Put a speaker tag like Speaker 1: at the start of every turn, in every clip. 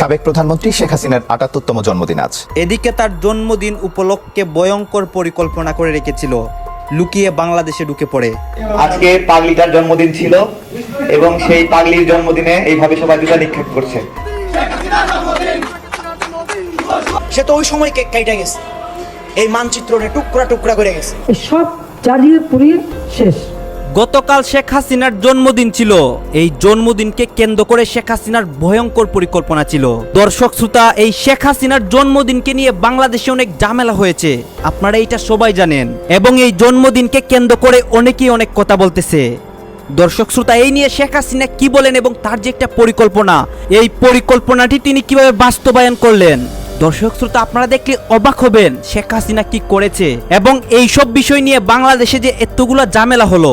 Speaker 1: সাবেক প্রধানমন্ত্রী শেখ হাসিনার আটাত্তরতম জন্মদিন আজ।
Speaker 2: এদিকে তার জন্মদিন উপলক্ষে ভয়ঙ্কর পরিকল্পনা করে রেখেছিল লুকিয়ে বাংলাদেশে ঢুকে পড়ে।
Speaker 3: আজকে পাগলিটার জন্মদিন ছিল এবং সেই পাগলির জন্মদিনে এইভাবে সবাই দুটা নিক্ষেপ করছে।
Speaker 4: সে তো ওই সময় কে- কেটে গেছে। এই মানচিত্রটা টুকরা টুকরা করে গেছে।
Speaker 5: সব জ্বালিয়ে পুড়িয়ে শেষ।
Speaker 2: গতকাল শেখ হাসিনার জন্মদিন ছিল। এই জন্মদিনকে কেন্দ্র করে শেখ হাসিনার ভয়ঙ্কর পরিকল্পনা ছিল। দর্শক শ্রোতা, এই শেখ হাসিনার জন্মদিনকে নিয়ে বাংলাদেশে অনেক ঝামেলা হয়েছে। আপনারা এটা সবাই জানেন। এবং এই জন্মদিনকে কেন্দ্র করে অনেকেই অনেক কথা বলতেছে। দর্শক শ্রোতা, এই নিয়ে শেখ হাসিনা কি বলেন এবং তার যে একটা পরিকল্পনা, এই পরিকল্পনাটি তিনি কীভাবে বাস্তবায়ন করলেন? দর্শক শ্রোতা, আপনারা দেখলে অবাক হবেন শেখ হাসিনা কি করেছে। এবং এই সব বিষয় নিয়ে বাংলাদেশে যে এতগুলো ঝামেলা হলো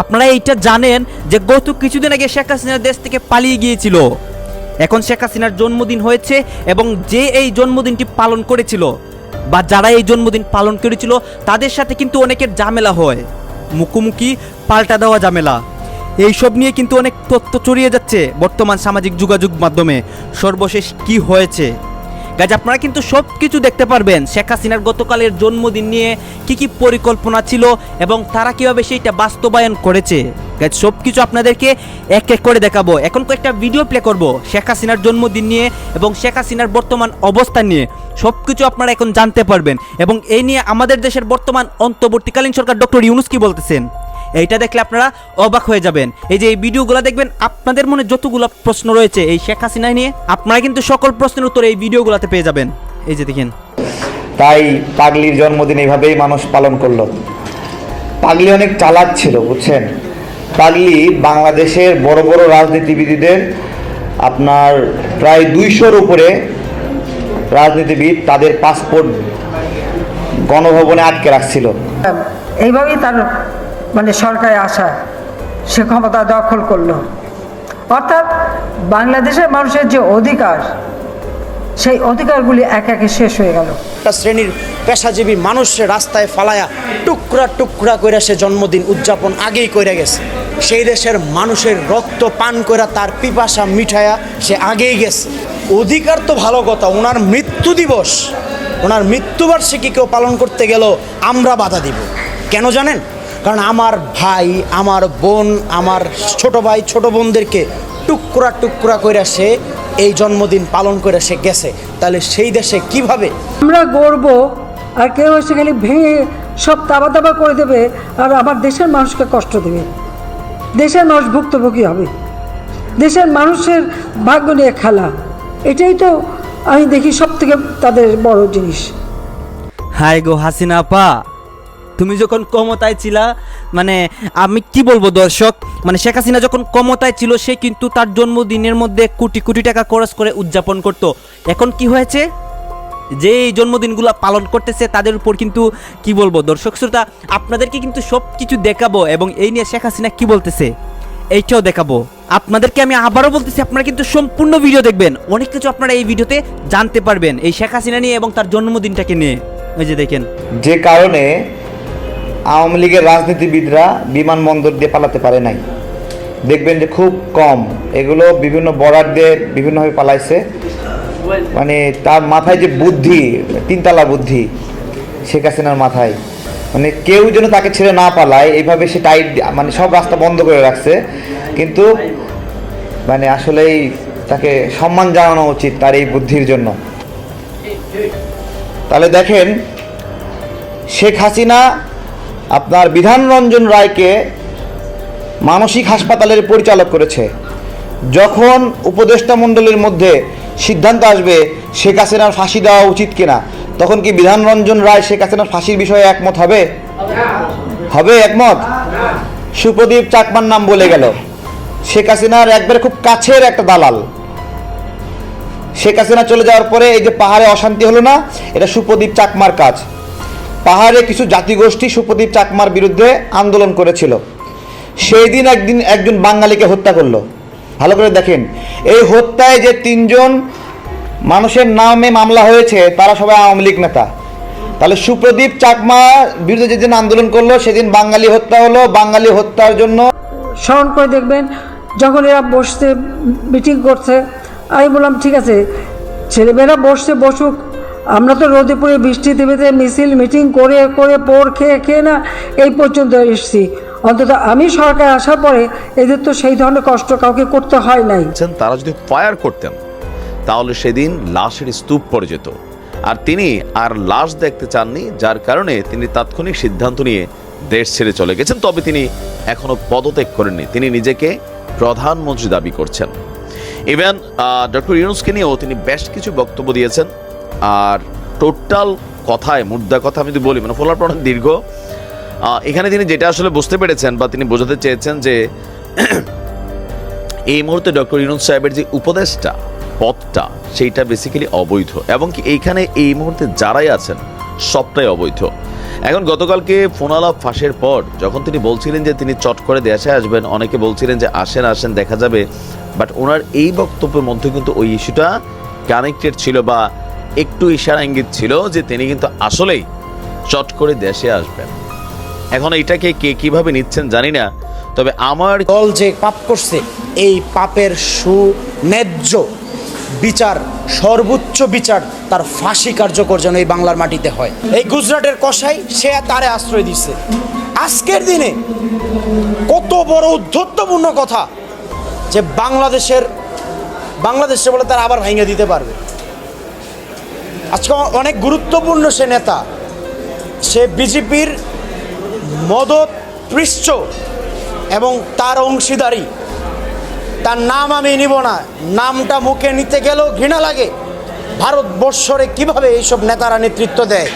Speaker 2: আপনারা এইটা জানেন যে গত কিছুদিন আগে শেখ হাসিনা দেশ থেকে পালিয়ে গিয়েছিল। এখন শেখ হাসিনার জন্মদিন হয়েছে এবং যে এই জন্মদিনটি পালন করেছিল বা যারা এই জন্মদিন পালন করেছিল, তাদের সাথে কিন্তু অনেকের ঝামেলা হয়। মুখোমুখি পাল্টা দেওয়া ঝামেলা। এইসব নিয়ে কিন্তু অনেক তথ্য চড়িয়ে যাচ্ছে বর্তমান সামাজিক যোগাযোগ মাধ্যমে। সর্বশেষ কি হয়েছে? গাছ আপনারা কিন্তু সব কিছু দেখতে পারবেন। শেখ হাসিনার গতকালের জন্মদিন নিয়ে কি কি পরিকল্পনা ছিল এবং তারা কীভাবে সেইটা বাস্তবায়ন করেছে। গাছ সব কিছু আপনাদেরকে এক এক করে দেখাবো। এখন কয়েকটা ভিডিও প্লে করব। শেখ হাসিনার জন্মদিন নিয়ে এবং শেখ হাসিনার বর্তমান অবস্থা নিয়ে। সব কিছু আপনারা এখন জানতে পারবেন। এবং এই নিয়ে আমাদের দেশের বর্তমান অন্তর্বর্তীকালীন সরকার ডক্টর ইউনুস কি বলতেছেন? এইটা দেখলে আপনারা অবাক হয়ে যাবেন। এই যে এই ভিডিওগুলো দেখবেন আপনাদের মনে যতগুলো প্রশ্ন রয়েছে এই শেখ হাসিনা নিয়ে আপনারা কিন্তু সকল প্রশ্নের উত্তর এই ভিডিওগুলোতে পেয়ে যাবেন। এই যে দেখেন।
Speaker 3: তাই পাগলির জন্মদিন এইভাবেই মানুষ পালন করল। পাগলি অনেক চালাক ছিল বুঝছেন? পাগলি বাংলাদেশের বড় বড় রাজনীতিবিদদের আপনার প্রায় দুইশোর উপরে রাজনীতিবিদ তাদের পাসপোর্ট গণভবনে আটকে রাখছিল।
Speaker 5: এইভাবেই তার মানে সরকারে আসা, সে ক্ষমতা দখল করল। অর্থাৎ বাংলাদেশের মানুষের যে অধিকার, সেই অধিকারগুলি এক একে শেষ হয়ে গেল।
Speaker 4: একটা শ্রেণির পেশাজীবী মানুষের রাস্তায় ফালায়া টুকরা টুকরা করে সে জন্মদিন উদযাপন আগেই করে গেছে। সেই দেশের মানুষের রক্ত পান করে তার পিপাসা মিঠায়া সে আগেই গেছে। অধিকার তো ভালো কথা, ওনার মৃত্যু দিবস। ওনার মৃত্যুবার্ষিকী কেউ পালন করতে গেল আমরা বাধা দিব। কেন জানেন? কারণ আমার ভাই আমার বোন আমার ছোট ভাই ছোট বোনদেরকে টুকরা টুকরা করে সে এই জন্মদিন পালন করে সে গেছে। তাহলে সেই দেশে কীভাবে?
Speaker 5: আমরা গর্ব আর কেউ এসে খালি ভেঙে সব তাবা তাবা করে দেবে আর আমার দেশের মানুষকে কষ্ট দেবে। দেশের মানুষ ভুক্তভোগী হবে। দেশের মানুষের ভাগ্য নিয়ে খেলা। এটাই তো আমি দেখি সব থেকে তাদের বড় জিনিস।
Speaker 2: হাই গো হাসিনা আপা তুমি যখন ক্ষমতায় ছিলা মানে আমি কি বলব দর্শক মানে শেখ হাসিনা যখন ক্ষমতায় ছিল, সে কিন্তু তার জন্মদিনের মধ্যে কোটি কোটি টাকা খরচ করে উদযাপন করত। এখন কি হয়েছে? যে জন্মদিনগুলো পালন করতেছে, তাদের উপর কিন্তু কি বলব দর্শক শ্রোতা, আপনাদেরকে কিন্তু সব কিছু দেখাবো এবং এই নিয়ে শেখ হাসিনা কি বলতেছে, এইটাও দেখাবো। আপনাদেরকে আমি আবারও বলতেছি, আপনারা কিন্তু সম্পূর্ণ ভিডিও দেখবেন। অনেক কিছু আপনারা এই ভিডিওতে জানতে পারবেন, এই শেখ হাসিনা নিয়ে এবং তার জন্মদিনটাকে নিয়ে। ওই যে দেখেন।
Speaker 3: যে কারণে আওয়ামী লীগের রাজনীতিবিদরা বিমানবন্দর দিয়ে পালাতে পারে নাই। দেখবেন যে খুব কম। এগুলো বিভিন্ন বর্ডার বিভিন্নভাবে পালাইছে। মানে তার মাথায় যে বুদ্ধি, তিনতলা বুদ্ধি, শেখ হাসিনার মাথায়। মানে কেউ যেন তাকে ছেড়ে না পালায়, এইভাবে সে টাইট মানে সব রাস্তা বন্ধ করে রাখছে। কিন্তু মানে আসলেই তাকে সম্মান জানানো উচিত তার এই বুদ্ধির জন্য। তাহলে দেখেন, শেখ হাসিনা আপনার বিধানরঞ্জন রায়কে মানসিক হাসপাতালের পরিচালক করেছে। যখন উপদেষ্টা মণ্ডলীর মধ্যে সিদ্ধান্ত আসবে শেখ হাসিনার ফাঁসি দেওয়া উচিত কিনা, তখন কি বিধানরঞ্জন রায় শেখ হাসিনার ফাঁসির বিষয়ে একমত হবে? হবে একমত? সুপ্রদীপ চাকমার নাম বলে গেল। শেখ হাসিনার একবারে খুব কাছের একটা দালাল। শেখ হাসিনা চলে যাওয়ার পরে এই যে পাহাড়ে অশান্তি হলো না, এটা সুপ্রদীপ চাকমার কাজ। পাহাড়ে কিছু জাতিগোষ্ঠী সুপ্রদীপ চাকমার বিরুদ্ধে আন্দোলন করেছিল। সেই দিন একদিন একজন বাঙালিকে হত্যা করল। ভালো করে দেখেন, এই হত্যায় যে তিনজন মানুষের নামে মামলা হয়েছে, তারা সবাই আওয়ামী লীগ নেতা। তাহলে সুপ্রদীপ চাকমা বিরুদ্ধে যেদিন আন্দোলন করল, সেদিন বাঙালি হত্যা হলো, বাঙালি হত্যার জন্য
Speaker 5: স্মরণ করে দেখবেন, যখন এরা বসতে মিটিং করছে, আমি বললাম, ঠিক আছে, ছেলেমেয়েরা বসছে বসুক আমরা তো রোদে পড়ে বৃষ্টি দেবেতে মিছিল, মিটিং করে করে পোর খেয়ে খেয়ে না এই পর্যন্ত এসেছি। অন্তত আমি সরকার আসার পরে এদের তো সেই ধরনের কষ্ট কাউকে করতে হয় নাই।
Speaker 6: তারা যদি ফায়ার করতেন, তাহলে সেদিন লাশের স্তূপ পড়ে যেত। আর তিনি আর লাশ দেখতে চাননি, যার কারণে তিনি তাৎক্ষণিক সিদ্ধান্ত নিয়ে দেশ ছেড়ে চলে গেছেন। তবে তিনি এখনও পদত্যাগ করেননি। তিনি নিজেকে প্রধানমন্ত্রী দাবি করছেন। ইভেন ডক্টর ইউনুসকে নিয়েও তিনি বেশ কিছু বক্তব্য দিয়েছেন। আর টোটাল কথায়, মুদ্রা কথা আমি যদি বলি মানে ফলার অনেক দীর্ঘ। এখানে তিনি যেটা আসলে বুঝতে পেরেছেন বা তিনি বোঝাতে চেয়েছেন যে এই মুহূর্তে ডক্টর ইউনুস সাহেবের যে উপদেশটা, পথটা, সেইটা বেসিক্যালি অবৈধ এবং কি এইখানে এই মুহূর্তে যারাই আছেন, সবটাই অবৈধ। এখন গতকালকে ফোনালাপ ফাঁসের পর যখন তিনি বলছিলেন যে তিনি চট করে দেশে আসবেন, অনেকে বলছিলেন যে আসেন আসেন, দেখা যাবে। বাট ওনার এই বক্তব্যের মধ্যে কিন্তু ওই ইস্যুটা কানেক্টেড ছিল বা একটু ইশারা ইঙ্গিত ছিল যে তিনি কিন্তু আসলেই চট করে দেশে আসবেন। এখন এটাকে কে কীভাবে নিচ্ছেন জানি না, তবে আমার
Speaker 4: দল যে পাপ করছে, এই পাপের সুন্যায্য বিচার, সর্বোচ্চ বিচার তার ফাঁসি কার্যকর যেন এই বাংলার মাটিতে হয়। এই গুজরাটের কষাই সে তারে আশ্রয় দিচ্ছে আজকের দিনে কত বড় উদ্ধত্তপূর্ণ কথা যে বাংলাদেশের, বাংলাদেশে বলে তারা আবার ভেঙে দিতে পারবে। আজকে অনেক গুরুত্বপূর্ণ সে নেতা। সে বিজেপির মদত পৃষ্ঠ এবং তার অংশীদারি। তার নাম আমি নিব না। নামটা মুখে নিতে গেলেও ঘৃণা লাগে। ভারতবর্ষরে কীভাবে এইসব নেতারা নেতৃত্ব দেয়?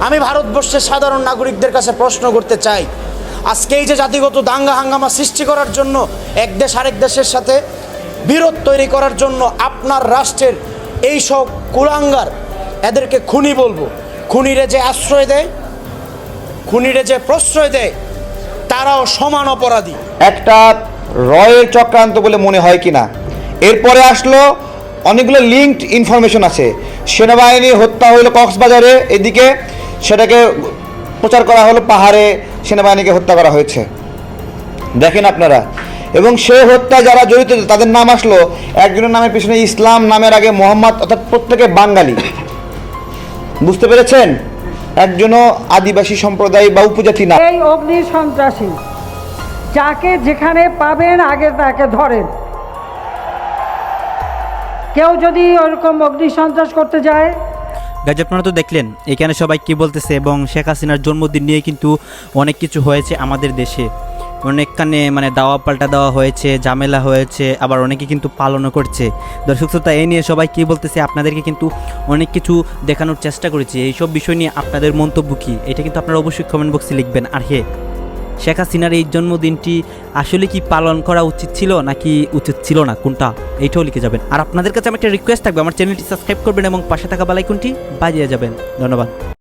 Speaker 4: আমি ভারতবর্ষের সাধারণ নাগরিকদের কাছে প্রশ্ন করতে চাই। আজকে এই যে জাতিগত দাঙ্গা হাঙ্গামা সৃষ্টি করার জন্য এক দেশ আরেক দেশের সাথে বিরোধ তৈরি করার জন্য আপনার রাষ্ট্রের এই সব কুলাঙ্গার এদেরকে খুনি বলব। খুনিরে যে আশ্রয় দেয়, খুনিরে যে প্রশ্রয় দেয়, তারাও সমান অপরাধী।
Speaker 3: একটা রয়ের চক্রান্ত বলে মনে হয় কি না এরপরে আসলো অনেকগুলো লিঙ্কড ইনফরমেশন আছে। সেনাবাহিনী হত্যা হইল কক্সবাজারে, এদিকে সেটাকে প্রচার করা হলো পাহাড়ে, সেনাবাহিনীকে হত্যা করা হয়েছে। দেখেন আপনারা এবং সে হত্যা যারা জড়িত তাদের নাম আসলো একজনের নামের পিছনে ইসলাম নামের আগে মোহাম্মদ অর্থাৎ প্রত্যেকে বাঙালি। বুঝতে পেরেছেন? একজনও আদিবাসী সম্প্রদায় বা উপজাতি না।
Speaker 5: এই অগ্নি সন্ত্রাসী যাকে যেখানে পাবেন আগে তাকে ধরেন। কেউ যদি ওরকম অগ্নি সন্ত্রাস করতে যায়
Speaker 2: গাইজ আপনারা তো দেখলেন এখানে সবাই কি বলতেছে এবং শেখ হাসিনার জন্মদিন নিয়ে কিন্তু অনেক কিছু হয়েছে আমাদের দেশে। অনেকখানে মানে দাওয়া পাল্টা দেওয়া হয়েছে, ঝামেলা হয়েছে, আবার অনেকে কিন্তু পালনও করছে। দর্শক, শ্রোতা, এই নিয়ে সবাই কি বলতেছে? আপনাদেরকে কিন্তু অনেক কিছু দেখানোর চেষ্টা করেছি। এইসব বিষয় নিয়ে আপনাদের মন্তব্য কী? এটা কিন্তু আপনারা অবশ্যই কমেন্ট বক্সে লিখবেন। আর হে, শেখ হাসিনার এই জন্মদিনটি আসলে কি পালন করা উচিত ছিল নাকি উচিত ছিল না? কোনটা? এইটাও লিখে যাবেন। আর আপনাদের কাছে আমার একটা রিকোয়েস্ট থাকবে। আমার চ্যানেলটি সাবস্ক্রাইব করবেন এবং পাশে থাকা বেলাইকনটি বাজিয়ে যাবেন। ধন্যবাদ।